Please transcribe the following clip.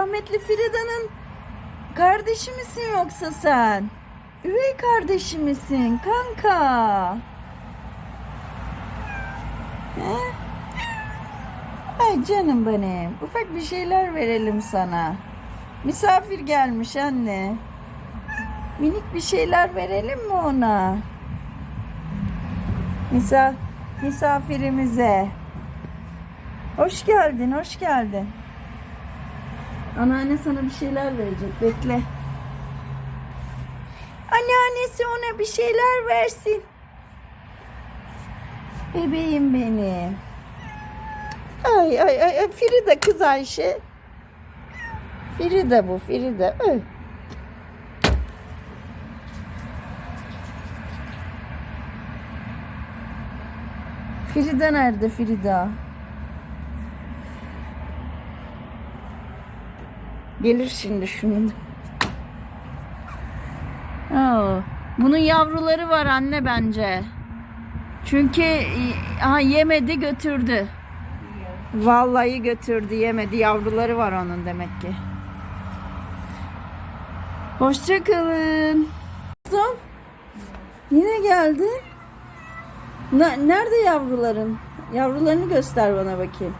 rahmetli Frida'nın kardeşi misin yoksa sen? Üvey kardeşi misin kanka? He? Ay canım benim. Ufak bir şeyler verelim sana. Misafir gelmiş anne. Minik bir şeyler verelim mi ona? Misa misafirimize. Hoş geldin, hoş geldin. Anneanne sana bir şeyler verecek. Bekle. Anneannesi ona bir şeyler versin. Bebeğim benim. Ay ay ay Frida kız Ayşe. Frida bu Frida. Ay. Frida nerede Frida? Gelir şimdi şunun. Oo, bunun yavruları var anne bence. Çünkü ha, yemedi götürdü. Vallahi götürdü yemedi. Yavruları var onun demek ki. Hoşçakalın. Kızım. Yine geldin. Ne- Nerede yavruların? Yavrularını göster bana bakayım.